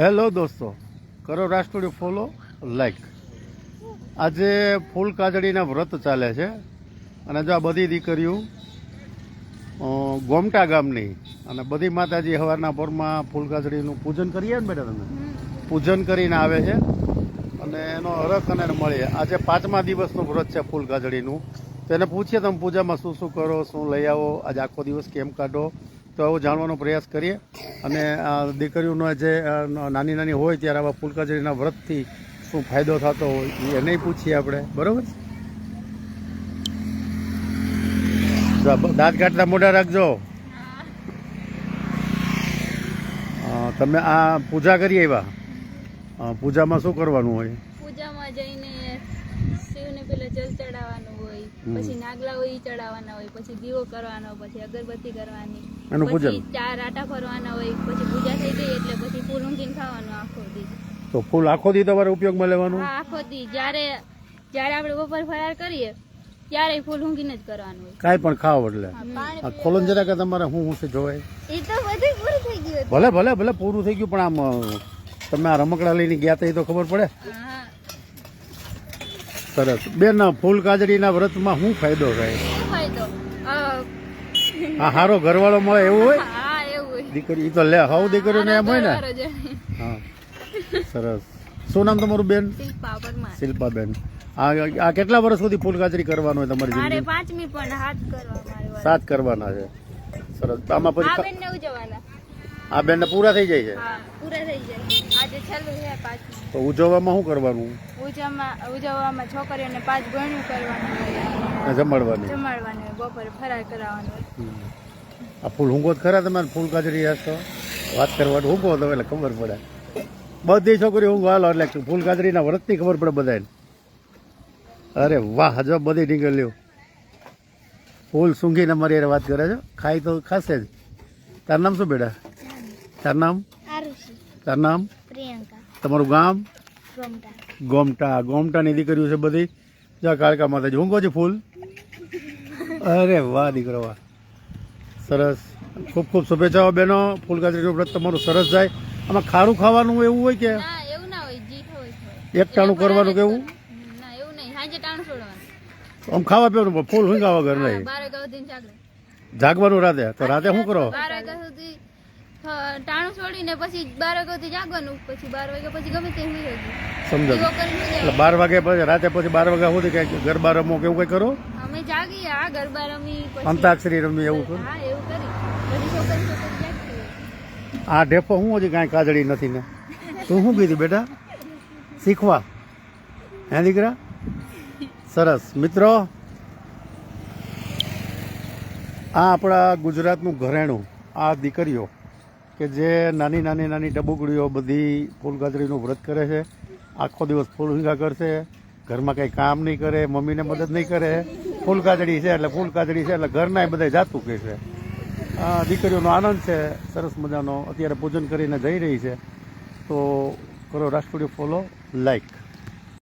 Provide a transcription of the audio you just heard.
Hello દોસ્તો. કરો રાષ્ટ્રીય ફોલો લાઈક આજે ફૂલ કાજળીના વ્રત ચાલે છે. અને જો આ બધી દીકરીઓ ગોમટા ગામની અને બધી માતાજી હવારના પરમાં ફૂલ કાજળીનું પૂજન કરીએ ને બેટા તમે? પૂજન કરીને આવે છે. અને એનો હરખ અને મળીએ. આજે પાંચમા દિવસનું વ્રત છે ફૂલ કાજળીનું. તો એને પૂછીએ તમે પૂજામાં શું શું કરો શું લઈ આવો? આજે આખો દિવસ કેમ કાઢો? તો આવું જાણવાનો પ્રયાસ કરીએ. અને આ દીકરીઓનો જે નાની નાની હોય ત્યારે આવા ફૂલ વ્રતથી શું ફાયદો થતો હોય એ એને પૂછીએ આપણે. બરાબર? દાંત કાઢતા મોઢા રાખજો. તમે આ પૂજા કરી આવ્યા? પૂજામાં શું કરવાનું હોય? પૂજામાં જઈને શિવને પેલા જલ ચડાવવાનું હોય પછી નાગલા હોય ચડાવવાના હોય પછી દીવો કરવાનો પછી અગરબત્તી કરવાની. એનું પૂજન? ચાર આટા ફરવાના હોય પછી પૂજા થઈ ગઈ એટલે પછી ફૂલ ઊંઘીને ખાવાનું આખો દી તો ફૂલ આખો દી તમારે ઉપયોગમાં લેવાનું? આખો દી. જ્યારે જ્યારે આપણે બપોર ફરાર કરીએ ત્યારે ફૂલ ઊંઘીને જ કરવાનું હોય. કાંઈ પણ ખાઓ એટલે. આ ખોલન જરા કે તમારે શું શું છે જોવાય? એ તો બધું પૂરું થઈ ગયું ભલે ભલે ભલે પૂરું થઈ ગયું પણ આમ તમે આ રમકડા લઈને ગયા એ તો ખબર પડે. સરસ. બેન ફૂલ કાજળીના વ્રતમાં શું ફાયદો થાય? આ હારો ઘરવાળો મળે એવું હોય? દીકરી તો લે હવ દીકરીઓને એમ હોય ને? હા. સરસ. શું નામ તમારું બેન? શિલ્પાબેન. આ કેટલા વર્ષ સુધી ફૂલ કાજરી કરવાનું હોય તમારી મારે જિંદગી પાંચમી પણ હાથ કરવા સાત કરવાના છે. સરસ. આમાં પછી આ બેન પૂરા થઈ જાય છે? પૂરા થઈ જાય. આજે છેલ્લું છે પાંચમી. તો ઉજવવામાં શું કરવાનું? ઉજવવામાં ઉજવવામાં છોકરીઓને પાંચ ગણ્યું કરવાનું જમાડવાની. બપોરે ફરાર કરાવવાનું હોય. આ ફૂલ ઊંઘો ખરા તમારે? ફૂલ કાજરી હશો વાત કરવાનું ઊંઘો તમે એટલે ખબર પડે. બધી છોકરી ઊંઘ હાલો એટલે ફૂલ કાજરીના વ્રતની ખબર પડે બધાને. અરે વાહ હજવા બધી ઢીંગલીઓ. ફૂલ સૂંઘીને અમારી હારે વાત કરે છે. ખાઈ તો ખાશે જ. તારું નામ શું બેટા? તારું નામ? તારું નામ? તમારું ગામ? ગોમટા. ગોમટા. ગોમટાની દીકરીઓ છે બધી. જા કાળકા માતાજી. ઊંઘો છે ફૂલ? અરે વાહ દીકરો વાહ. સરસ. ખૂબ ખૂબ શુભેચ્છાઓ બહેનો. ફૂલ કાજરીનું વ્રત તમારું સરસ જાય. આમાં ખારું ખાવાનું એવું હોય કે? ના એવું ના હોય જીઠ હોય. છે. એક ટાણું કરવાનું કે એવું? ના એવું નહીં. સાંજે ટાણું છોડવાનું. આમ ખાવા પીવાનું પણ ફૂલ ખાવા ઘર નહીં. જાગવાનું. રાતે? તો રાતે શું કરો? ટાણું છોડીને પછી બાર વાગ્યાથી જાગવાનું. પછી બાર વાગ્યા પછી ગમે તે સુઈ જવું સમજો દીવો કરીને સુઈ એટલે બાર વાગે પછી રાતે પછી બાર વાગ્યા સુધી કંઈક ગરબા રમો કે એવું કંઈ કરો? અમે જાગી આ ગરબા રમી અંતાક્ષરી રમી એવું કરો? હા એવું. આ ઢેફો હું હજી કાંઈ કાજળી નથી ને. તું શું કીધું બેટા? શીખવા. હે દીકરા? સરસ. મિત્રો આ આપણા ગુજરાતનું ઘરેણું આ દીકરીઓ. કે જે નાની નાની નાની ડબુગડીઓ બધી ફૂલ ગાજરીનું વ્રત કરે છે, આખો દિવસ ફૂલ હિંગા કરશે, ઘરમાં કંઈ કામ નહીં કરે, મમ્મીને મદદ નહીં કરે. ફૂલ કાજડી છે એટલે ફૂલ કાજડી છે એટલે ઘરના બધા જાતું કહે છે. દીકરીઓનો આનંદ છે, સરસ મજાનો. અત્યારે પૂજન કરીને જઈ રહી છે. તો કરો રાષ્ટ્રીય ફોલો, લાઈક.